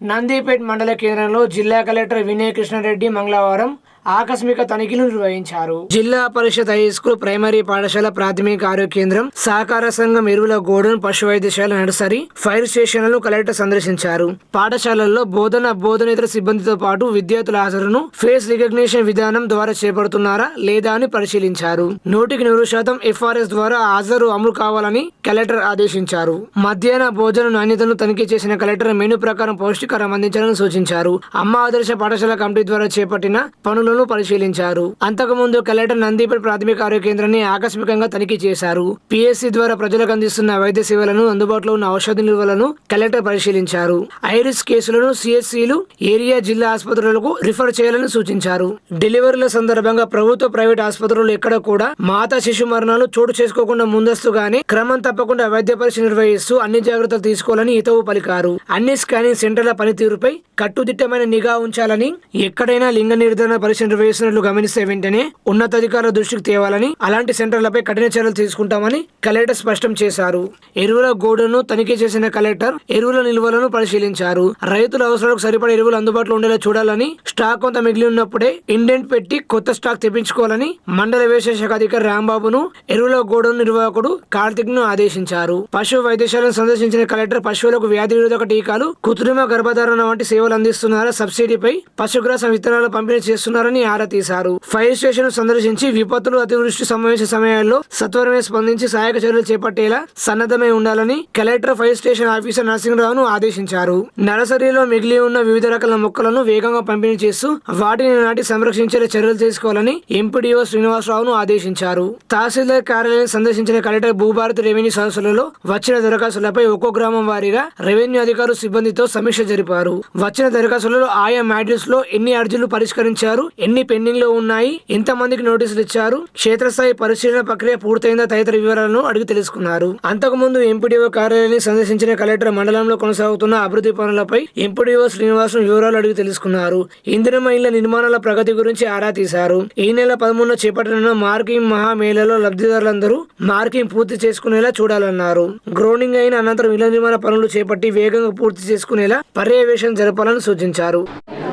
నందిపేట్ మండల కేంద్రంలో జిల్లా కలెక్టర్ వినయ్ కృష్ణారెడ్డి మంగళవారం ఆకస్మిక తనిఖీలు నిర్వహించారు. జిల్లా పరిషత్ హై స్కూల్ ప్రైమరీ పాఠశాల ప్రాథమిక ఆరోగ్య కేంద్రం సహకార సంఘం ఎరువుల గోడౌన్ పశు వైద్యశాల నర్సరీ ఫైర్ స్టేషన్లను కలెక్టర్ సందర్శించారు. పాఠశాలల్లో బోధన బోధనేతర సిబ్బందితో పాటు విద్యార్థుల హాజరును ఫేస్ రికగ్నిషన్ విధానం ద్వారా చేపడుతున్నారా లేదా అని పరిశీలించారు. నూటికి నూరు శాతం ఎఫ్ఆర్ఎస్ ద్వారా హాజరు అమలు కావాలని కలెక్టర్ ఆదేశించారు. మధ్యాహ్న భోజన నాణ్యతను తనిఖీ చేసిన కలెక్టర్ మెనూ ప్రకారం పౌష్టికారం అందించాలని సూచించారు. అమ్మ ఆదర్శ పాఠశాల కమిటీ ద్వారా చేపట్టిన పనులు పనులను పరిశీలించారు. అంతకుముందు కలెక్టర్ నందీపేట ప్రాథమిక ఆరోగ్య కేంద్రాన్ని ఆకస్మికంగా తనిఖీ చేశారు. పిఎస్సి ద్వారా ప్రజలకు అందిస్తున్న వైద్య సేవలను అందుబాటులో ఉన్న ఔషధ నిల్వలను కలెక్టర్ పరిశీలించారు. ఐరిస్ కేసులను సిఎస్సిలు ఏరియా జిల్లా ఆసుపత్రులకు రిఫర్ చేయాలని సూచించారు. డెలివరీల సందర్భంగా ప్రభుత్వ ప్రైవేట్ ఆసుపత్రులు ఎక్కడ కూడా మాతా శిశు మరణాలు చోటు చేసుకోకుండా ముందస్తుగానే క్రమం తప్పకుండా వైద్య పరీక్ష నిర్వహిస్తూ అన్ని జాగ్రత్తలు తీసుకోవాలని హితవు పలికారు. అన్ని స్కానింగ్ సెంటర్ల పనితీరుపై కట్టుదిట్టమైన నిఘా ఉంచాలని ఎక్కడైనా లింగ నిర్ధారణ పరీక్ష నిర్వహిస్తున్నట్లు గమనిస్తే వెంటనే ఉన్నతాధికారుల దృష్టికి తేవాలని అలాంటి సెంటర్లపై కఠిన చర్యలు తీసుకుంటామని కలెక్టర్ స్పష్టం చేశారు. ఎరువుల గోడను తనిఖీ చేసిన కలెక్టర్ ఎరువుల నిల్వలను పరిశీలించారు. రైతుల అవసరాలకు సరిపడే ఎరువులు అందుబాటులో ఉండేలా చూడాలని స్టాక్ కొంత మిగిలి ఉన్నప్పుడే ఇండెంట్ పెట్టి కొత్త స్టాక్ తెప్పించుకోవాలని మండల వ్యవసాయ శాఖ అధికారి రాంబాబును ఎరువుల గోడౌన్ నిర్వాహకుడు కార్తిక్ను ఆదేశించారు. పశు వైద్యశాలను సందర్శించిన కలెక్టర్ పశువులకు వ్యాధి నిరోధక టీకాలు కృత్రిమ గర్భధారణ వంటి సేవలు అందిస్తున్నారా సబ్సిడీపై పశుగ్రాసం విత్తనాలు పంపిణీ చేస్తున్నారని ఆరా తీశారు. ఫైర్ స్టేషన్ సందర్శించి విపత్తులు అతివృష్టి సమావేశ సమయాల్లో సత్వరమే స్పందించి సహాయక చర్యలు చేపట్టేలా సన్నద్ధమై ఉండాలని కలెక్టర్ ఫైర్ స్టేషన్ ఆఫీసర్ నరసింహరావును ఆదేశించారు. నర్సరీలో మిగిలి ఉన్న వివిధ రకాల మొక్కలను వేగంగా పంపిణీ చేస్తూ వాటిని నాటి సంరక్షించేలా చర్యలు తీసుకోవాలని ఎంపీడీఓ శ్రీనివాసరావును ఆదేశించారు. తహసీల్దార్ కార్యాలయం సందర్శించిన కలెక్టర్ భూభారతి రెవెన్యూ సదస్సులలో వచ్చిన దరఖాస్తులపై ఒక్కో గ్రామం వారీగా రెవెన్యూ అధికారులు సిబ్బందితో సమీక్ష జరిపారు. వచ్చిన దరఖాస్తులలో ఆయా మాడ్యూల్స్లో ఎన్ని అర్జీలు పరిష్కరించారు ఎన్ని పెండింగ్లో ఉన్నాయి ఎంతమందికి నోటీసులు ఇచ్చారు క్షేత్రస్థాయి పరిశీలన ప్రక్రియ పూర్తయిందా తదితర వివరాలను అడిగి తెలుసుకున్నారు. అంతకుముందు ఎంపీడీఓ కార్యాలయాన్ని సందర్శించిన కలెక్టర్ మండలంలో కొనసాగుతున్న అభివృద్ధి పనులపై ఎంపీడీఓ శ్రీనివాసం వివరాలు అడిగి తెలుసుకున్నారు. ఇందిరమ ఇళ్ళ నిర్మాణాల ప్రగతి గురించి ఆరా తీశారు. ఈ నెల పదమూడున చేపట్టనున్న మార్కింగ్ మహామేళలో లబ్ధిదారులందరూ మార్కింగ్ పూర్తి చేసుకునేలా చూడాలన్నారు. గ్రౌండింగ్ అయిన అనంతరం ఇళ్ళ నిర్మాణ పనులు చేపట్టి వేగంగా పూర్తి చేసుకునేలా పర్యవేక్షణ జరపాలని సూచించారు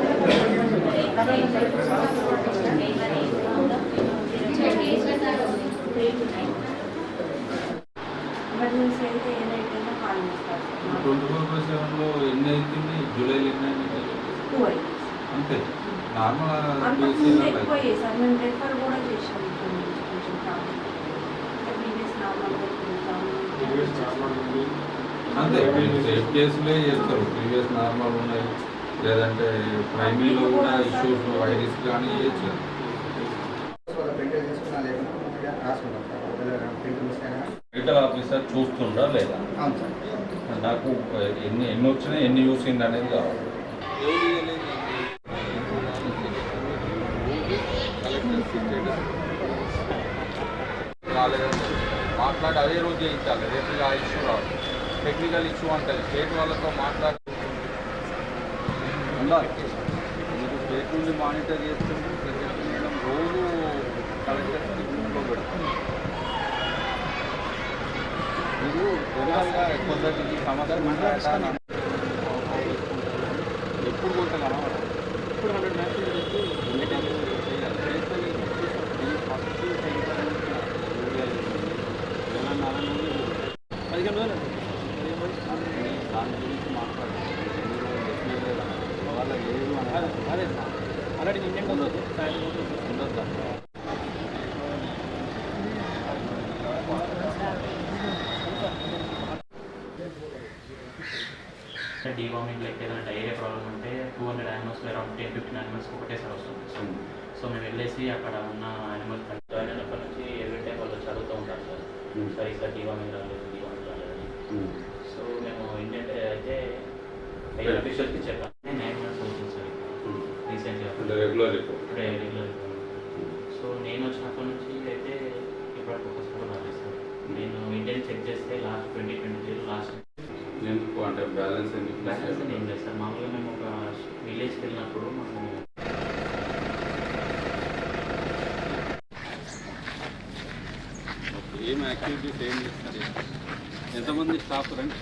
ఎమర్జెన్సీ అయితే ఏదైతేనో కాల్ చేస్తారు ట్వంటీ ఫోర్ బై సెవెన్లో ఎన్ని అవుతుంది జూలైలో ఎన్ని అంతే. నార్మల్ ప్రీవియస్ అంతే. సేఫ్ కేసులే చేస్తారు ప్రీవియస్ నార్మల్ ఉన్నాయి. లేదంటే ప్రైమరీలో కూడా ఇష్యూస్ వైరస్ కానీ అయినా మెడికల్ ఆఫీసర్ చూస్తుందా లేదా? అవును సార్ నాకు ఎన్ని ఎన్ని వచ్చినాయి ఎన్ని చూసింది అనేది కావాలి. మాట్లాడి అదే రోజు చేయించాలి రేపు ఆ ఇష్యూ రాదు. టెక్నికల్ ఇష్యూ అంటారు స్టేట్ వాళ్ళతో మాట్లాడి ఉండాలి. మీరు స్టేట్ నుండి మానిటర్ చేస్తుంటే సెక్రటరీ మేడం రోజు కలెక్టర్కి గ్రూప్లో పెడుతుంది మీరు జనరల్గా కొందరికి సమాధానం ఎప్పుడు కొంటాను ఇప్పుడు హండ్రెడ్ మ్యాచెస్ పదిహేను వేలు దాని గురించి మాట్లాడాలి వాళ్ళ లేదు అని అదే ఆల్రెడీ ఇండియన్ ఉండదు ఉండొద్దా డీవామింగ్ లైక్ ఏదైనా డైరియా ప్రాబ్లం ఉంటే two hundred animals around ten fifteen animals ఒకటేసారి వస్తుంది సో మేము వెళ్ళేసి అక్కడ ఉన్న యానిమల్స్ జాయిన్ అయినప్పటి నుంచి ఎవ్రీ టైం వాళ్ళు చదువుతూ ఉంటారు సార్ సార్ ఇక్కడ డీవామింగ్ రాలేదు డీవామింగ్ రాలేదని సో మేము ఏంటంటే అయితే హైయర్ అఫీషియల్కి చెప్పాను రీసెంట్గా రెగ్యులర్ రెగ్యులర్ సో నేను వచ్చినప్పటి నుంచి అయితే ఇప్పుడు ఫోకస్ కూడా రాలేదు నేను ఇండియన్ చెక్ చేస్తే లాస్ట్ ట్వంటీ ట్వంటీ త్రీలో లాస్ట్. ఎందుకు? అంటే బ్యాలెన్స్ ఎందుకు బ్యాలెన్స్ అని ఏం లేదు సార్ మామూలుగా మేము ఒక విలేజ్కి వెళ్ళినప్పుడు మాకు ఏం యాక్టివిటీస్ ఏం చేస్తారు ఎంతమంది స్టాఫ్ రండి.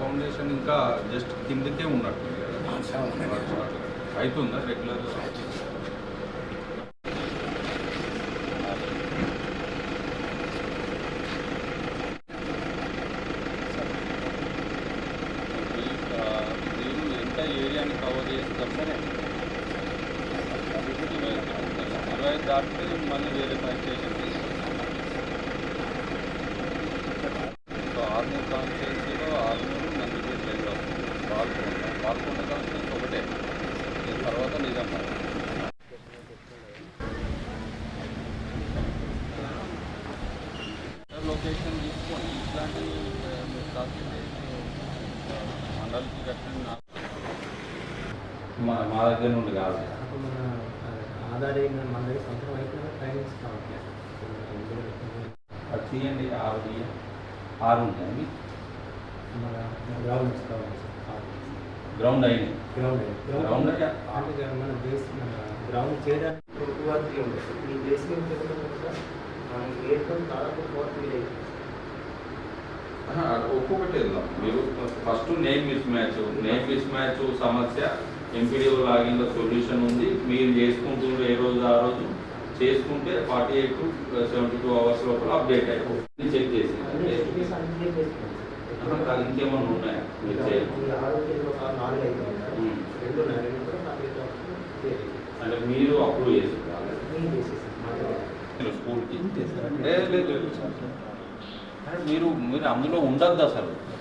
ఫౌండేషన్ ఇంకా జస్ట్ కిందకే ఉన్నట్టు. అవుతుందా రెగ్యులర్ ఎంత ఏరియాని కవర్ సరే దాటితే మళ్ళీ వేరే పని స్టేషన్ నిజామాబాద్ లొకేషన్ తీసుకొని ఇట్లాంటి మండలికి కట్టండి మా మా దగ్గర నుండి కాదు. ఆధార్ మన దగ్గర సొంతం అయితే ట్రైనింగ్స్ కావట్లేదు అది తీయండి. ఆరు ఆరు ఉంటాయి మన గ్రౌండ్ కావాలి. గ్రౌండ్ అయినాయి. గ్రౌండ్ మన బేస్ గ్రౌండ్ చేయడానికి టూ ఆర్ త్రీ ఉండదు ఈ బేస్మెంట్ మనం ఏర్పడి దాదాపు ఫోర్ త్రీ ఆహా, ఒక్కొక్కటి వెళ్దాం మీరు first name mismatch name mismatch సమస్య ఎంపీడీఓ లాగిన్ సొల్యూషన్ ఉంది. మీరు చేసుకుంటూ ఏ రోజు ఆ రోజు. చేసుకుంటే forty eight to seventy two hours లోపల అప్డేట్ అయిపోతుంది. చెక్ చేసి. కాదు, ఇంకేమన్నా ఉన్నాయా? మీరు అంటే మీరు అప్రూవ్ చేసి స్కూల్కి? లేదు లేదు లేదు. అంటే మీరు మీరు అందులో ఉండద్దు అసలు.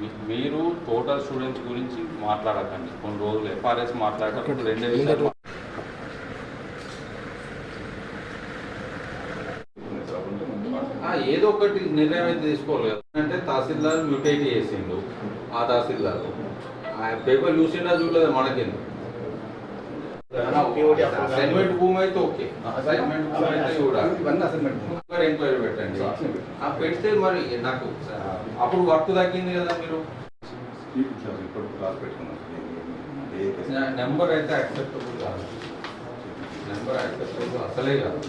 మీ- మీరు టోటల్ స్టూడెంట్స్ గురించి మాట్లాడకండి. కొన్ని రోజులు ఎఫ్ఆర్ఎస్ మాట్లాడటం రెండే విషయాలు ఆ, ఏదో ఒకటి నిర్ణయం అయితే తీసుకోలేదు అంటే తహసీల్దార్ మ్యూటేట్ చేసిండు. ఆ తహసీల్దార్. ఆ పేపర్ చూసిండా చూడలేదు మనకెందుకు? అసైన్మెంట్ భూమి అయితే ఓకే. అసైన్మెంట్ భూమి అయితే చూడాలి. ఎంక్వైరీ పెట్టండి. ఆ పెడితే మరి నాకు అప్పుడు వర్క్ తగ్గింది కదా మీరు? నెంబర్ అయితే యాక్సెప్టబుల్ కాదు. నెంబర్ యాక్సెప్టబుల్ అసలే కాదు.